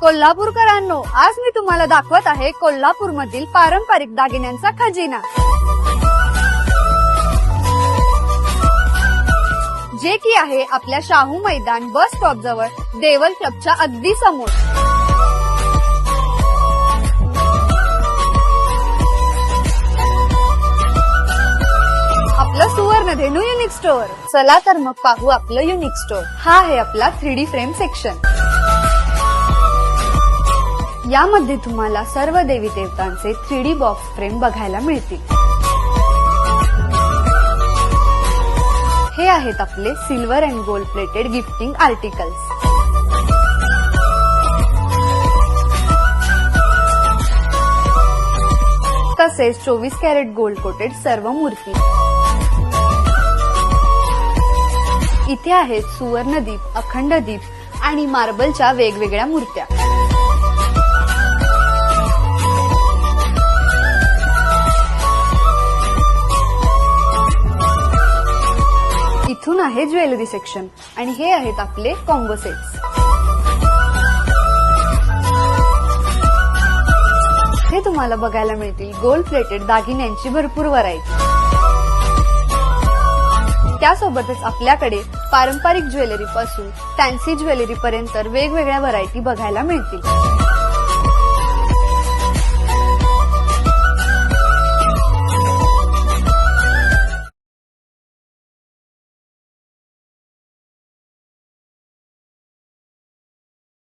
कोल्हापूरकरांनो आज मी तुम्हाला दाखवत आहे कोल्हापूर मधील पारंपरिक दागिन्यांचा खजिना. जे की आहे आपल्या शाहू मैदान बस स्टॉप जवळ देवल क्लबच्या अगदी समोर. आपलं सुवर्णधेनू युनिक स्टोअर चला तर मग पाहू आपलं युनिक स्टोअर हा आहे आपला थ्री डी फ्रेम सेक्शन यामध्ये तुम्हाला सर्व देवी देवतांचे थ्री डी बॉक्स फ्रेम बघायला मिळतील. हे आहेत आपले silver and gold plated gifting articles. तसेच चोवीस कॅरेट गोल्ड कोटेड सर्व मूर्ती. इथे आहेत सुवर्णदीप अखंडदीप आणि मार्बलच्या वेगवेगळ्या मूर्त्या. अजून आहे ज्वेलरी सेक्शन. आणि हे आहेत आपले कॉम्बो सेट्स हे तुम्हाला बघायला मिळतील गोल्ड प्लेटेड दागिन्यांची भरपूर व्हरायटी त्यासोबतच आपल्याकडे पारंपरिक ज्वेलरी पासून फॅन्सी ज्वेलरी पर्यंत वेगवेगळ्या व्हरायटी बघायला मिळतील.